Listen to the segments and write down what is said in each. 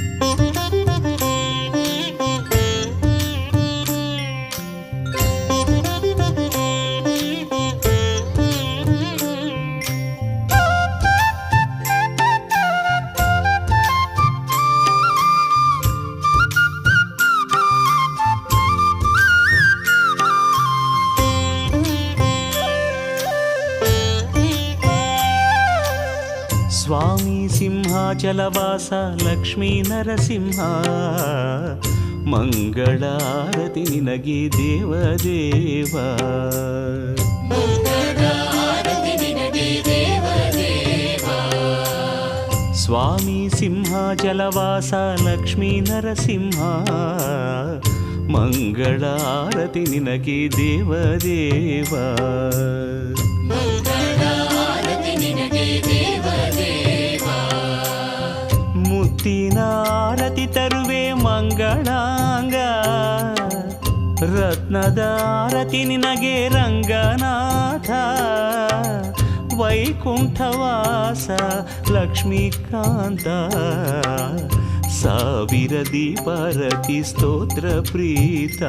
ಸ್ವಾಮಿ ಸಿಂಹಾಚಲವಾಸ ಲಕ್ಷ್ಮೀ ನರಸಿಂಹ ಮಂಗಳಾರತಿ ನಿನಗೆ ದೇವದೇವ ಸ್ವಾಮಿ ಸಿಂಹಾಚಲವಾಸ ಲಕ್ಷ್ಮೀ ನರಸಿಂಹ ಮಂಗಳಾರತಿ ನಿನಗೆ ದೇವದೇವ ಮುತ್ತಿನ ಆರತಿ ತರುವೆ ಮಂಗಳಾಂಗ. ರತ್ನದ ಆರತಿ ನಿನಗೆ ರಂಗನಾಥ. ವೈಕುಂಠವಾಸ ಲಕ್ಷ್ಮೀಕಾಂತ. ಸಾವಿರ ದೀಪಾರತಿ ಸ್ತೋತ್ರ ಪ್ರೀತ.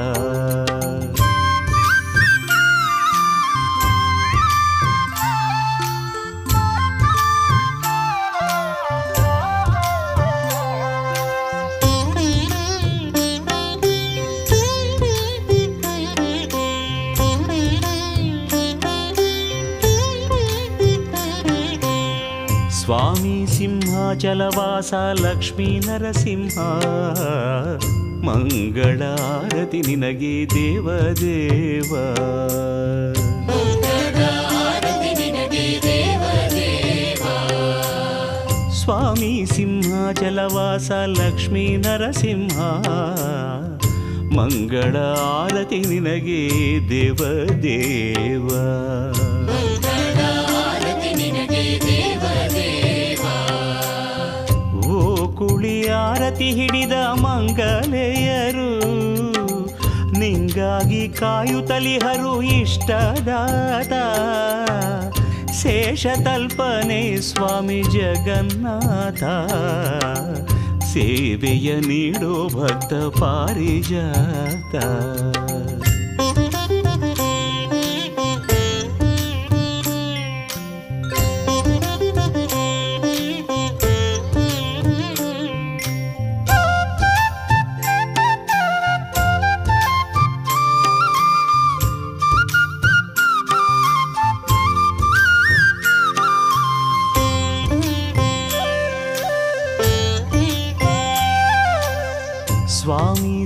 ಸ್ವಾಮಿ ಸಿಂಹಾಚಲವಾಸ ಲಕ್ಷ್ಮೀ ನರಸಿಂಹ ಮಂಗಳಾರತಿ ನಿನಗೆ ದೇವ ಸ್ವಾಮಿ ಸಿಂಹಾಚಲವಾಸ ಲಕ್ಷ್ಮೀ ನರಸಿಂಹ, ಮಂಗಳ ಆರತಿ ನಿನಗೆ ದೇವದೇವ. ಓ ಆರತಿ ಹಿಡಿದ ಮಂಗಲೆಯರು ನಿಂಗಾಗಿ ಕಾಯುತಲಿಹರು ಇಷ್ಟದಾತ ಶೇಷ ತಲ್ಪನೆ ಸ್ವಾಮಿ ಜಗನ್ನಾಥ. ಸೇವೆಯ ನೀಡೋ ಭಕ್ತ ಪಾರಿಜಾತ.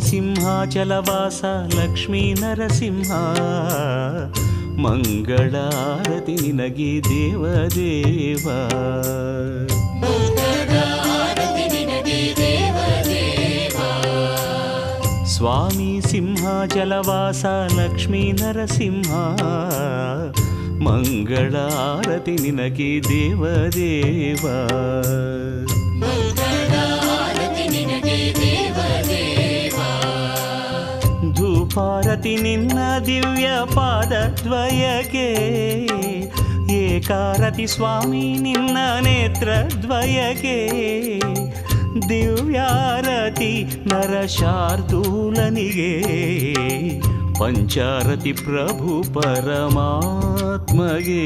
ಸ್ವಾಮಿ ಸಿಂಹಾಚಲವಾಸ ಲಕ್ಷ್ಮೀ ನರಸಿಂಹ ಮಂಗಳಾರತಿ ನಿನಗೆ ದೇವದೇವ ಸ್ವಾಮಿ ಸಿಂಹಾಚಲವಾಸ ಲಕ್ಷ್ಮೀ ನರಸಿಂಹ ಮಂಗಳಾರತಿ ನಿನಗೆ ದೇವದೇವ ಧೂಪಾರತಿ ನಿನ್ನ ದಿವ್ಯ ಪಾದದ್ವಯಗೆ ಏಕಾರತಿ ಸ್ವಾಮಿ ನಿನ್ನ ನೇತ್ರದ್ವಯಗೆ ದಿವ್ಯಾರತಿ ನರಶಾರ್ದೂಲನಿಗೆ ಪಂಚಾರತಿ ಪ್ರಭು ಪರಮಾತ್ಮಗೆ.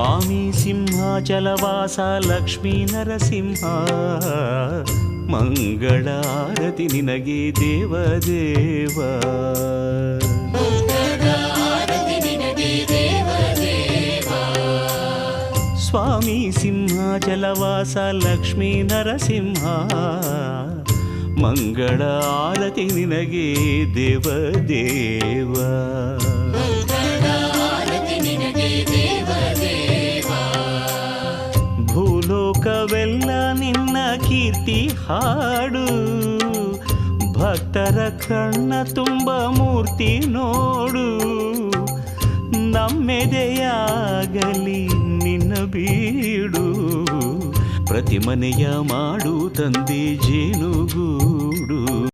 ಸ್ವಾಮಿ ಸಿಂಹಾಚಲವಾಸ ಲಕ್ಷ್ಮೀ ನರಸಿಂಹ ಮಂಗಳಾರತಿ ನಿನಗೆ ದೇವದೇವ ಸ್ವಾಮಿ ಸಿಂಹಾಚಲವಾಸ ಲಕ್ಷ್ಮೀ ನರಸಿಂಹ ಮಂಗಳ ಆರತಿ ನಿನಗೆ ದೇವದೇವ ಭೂಲೋಕವೆಲ್ಲ ನಿನ್ನ ಕೀರ್ತಿ ಹಾಡು. ಭಕ್ತರ ಕಣ್ಣ ತುಂಬ ಮೂರ್ತಿ ನೋಡು. ನಮ್ಮೆದೆಯಾಗಲಿ ನಿನ್ನ ಬೀಡು. ಪ್ರತಿ ಮನೆಯ ಮಾಡು ತಂದೆ ಜೇನುಗೂಡು.